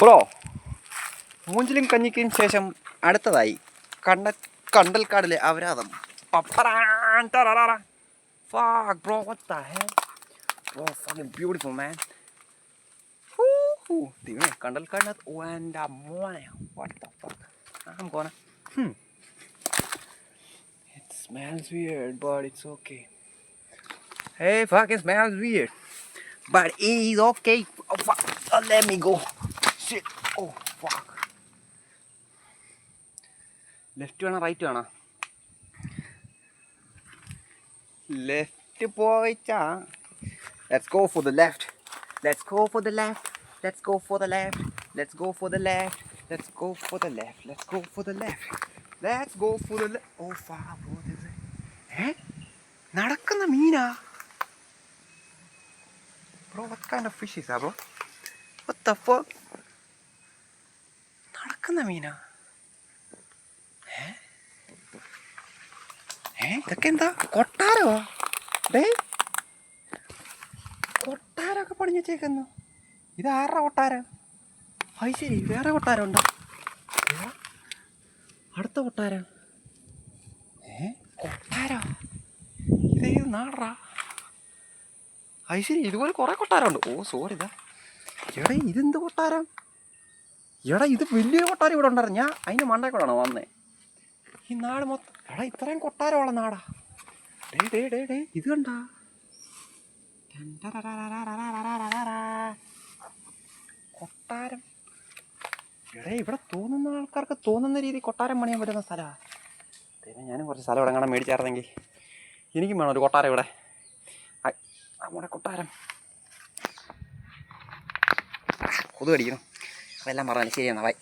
Bro മൂഞ്ചിലും കഞ്ഞിക്കും ശേഷം അടുത്തതായി കണ്ട കണ്ടൽക്കാടിലെ ടറററ. Fuck, bro, what the hell? Bro, fucking beautiful, man. ദൈവമേ, കണ്ടൽക്കാടിനകത്ത് ഓ, എന്റെ മോനെ what the fuck I'm gonna hmm. It smells weird, but it's okay. Hey, fuck, fucking smells weird. But it's okay. Oh, fuck. Oh, let me go. Shit. Oh, fuck. Left വേണോ right വേണോ? Left പോയിച്ചാ let's go for the left let's go for the left let's go for the left let's go for the left let's go for the left let's go for the left let's go for the ഓ ഫാ ഏ നടക്കുന്ന മീനാ? Bro fish is that bro? What the fuck? നടക്കുന്ന മീനാ ഏ ഇതൊക്കെ എന്താ കൊട്ടാരോ day കൊട്ടാരമൊക്കെ പണിഞ്ഞു വെച്ചേക്കുന്നു ഇത് ആരുടെ കൊട്ടാരം അത് ശരി വേറെ കൊട്ടാരം ഉണ്ടോ അടുത്ത കൊട്ടാരം ഏ കൊട്ടാരോ ഇത് നാടറാ അത് ശരി ഇതുപോലെ കുറേ കൊട്ടാരമുണ്ട് ഓ സോറി ഇതാ എടാ ഇതെന്ത് കൊട്ടാരം എടാ ഇത് വലിയൊരു കൊട്ടാരം ഇവിടെ ഉണ്ടായിരുന്നു. ഞാൻ അതിന്റെ മണ്ടേ കൂടെയാണോ വന്നേ? ഈ നാട് മൊത്തം എടാ ഇത്രയും കൊട്ടാരമുള്ള നാടാ. ഡേ ഡേ ഡേ ഡേ ഇത് കണ്ടാ? കൊട്ടാരം. എടേ ഇവിടെ തോന്നുന്ന ആൾക്കാർക്ക് തോന്നുന്ന രീതി കൊട്ടാരം പണിയാൻ പറ്റുന്ന സ്ഥലമാണ് ഞാനും കുറച്ച് സ്ഥലം ഇവിടെ കാണാൻ മേടിച്ചായിരുന്നെങ്കിൽ എനിക്കും വേണം ഒരു കൊട്ടാരം ഇവിടെ. നമ്മുടെ കൊട്ടാരം. കൊതു കടിക്കണം അതെല്ലാം പറഞ്ഞാൽ ശരിയെന്നാ. ബൈ.